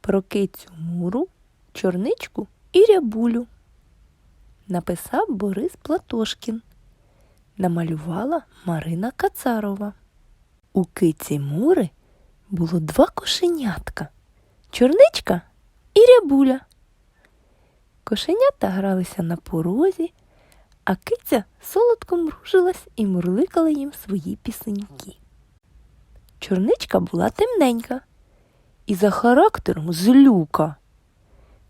про кицю Муру, чорничку і рябулю. Написав Борис Платошкін. Намалювала Марина Кацарова. У киці Мури було два кошенятка чорничка і рябуля. Кошенята гралися на порозі, а киця солодко мружилась і мурликала їм свої пісеньки. Чорничка була темненька і за характером злюка.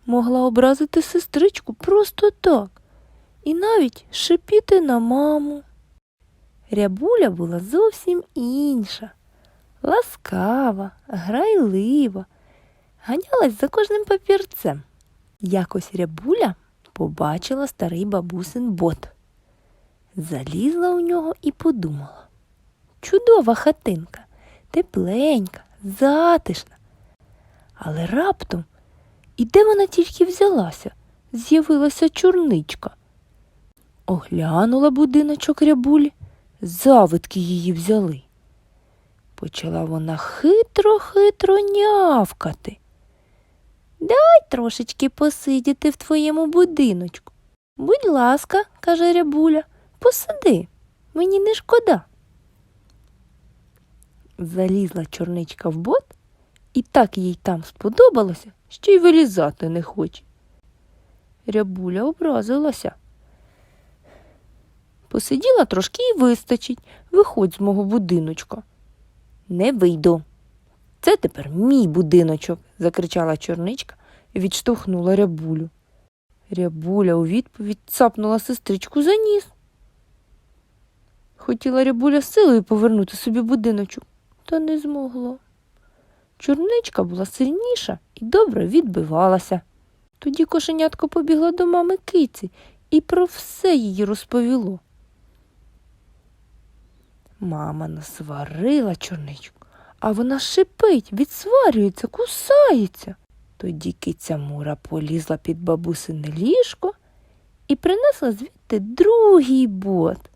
Могла образити сестричку просто так і навіть шипіти на маму. Рябуля була зовсім інша, ласкава, грайлива, ганялась за кожним папірцем. Якось рябуля побачила старий бабусин бот. Залізла у нього і подумала. Чудова хатинка, тепленька, затишна. Але раптом, і де вона тільки взялася, з'явилася чорничка. Оглянула будиночок рябулі, завидки її взяли. Почала вона хитро-хитро нявкати. Дай трошечки посидіти в твоєму будиночку. Будь ласка, каже рябуля, посиди, мені не шкода. Залізла чорничка в бот, і так їй там сподобалося, що й вилізати не хоче. Рябуля образилася. Посиділа трошки і вистачить. Виходь з мого будиночка. Не вийду. Це тепер мій будиночок, закричала чорничка і відштовхнула рябулю. Рябуля у відповідь цапнула сестричку за ніс. Хотіла рябуля силою повернути собі будиночок, та не змогла. Чорничка була сильніша і добре відбивалася. Тоді кошенятко побігла до мами киці і про все її розповіло. Мама насварила чорничку, а вона шипить, відсварюється, кусається. Тоді киця Мура полізла під бабусине ліжко і принесла звідти другий бот.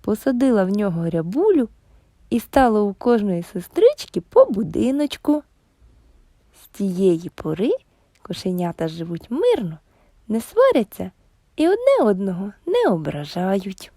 Посадила в нього рябулю і стало у кожної сестрички по будиночку. З тієї пори кошенята живуть мирно, не сваряться і одне одного не ображають.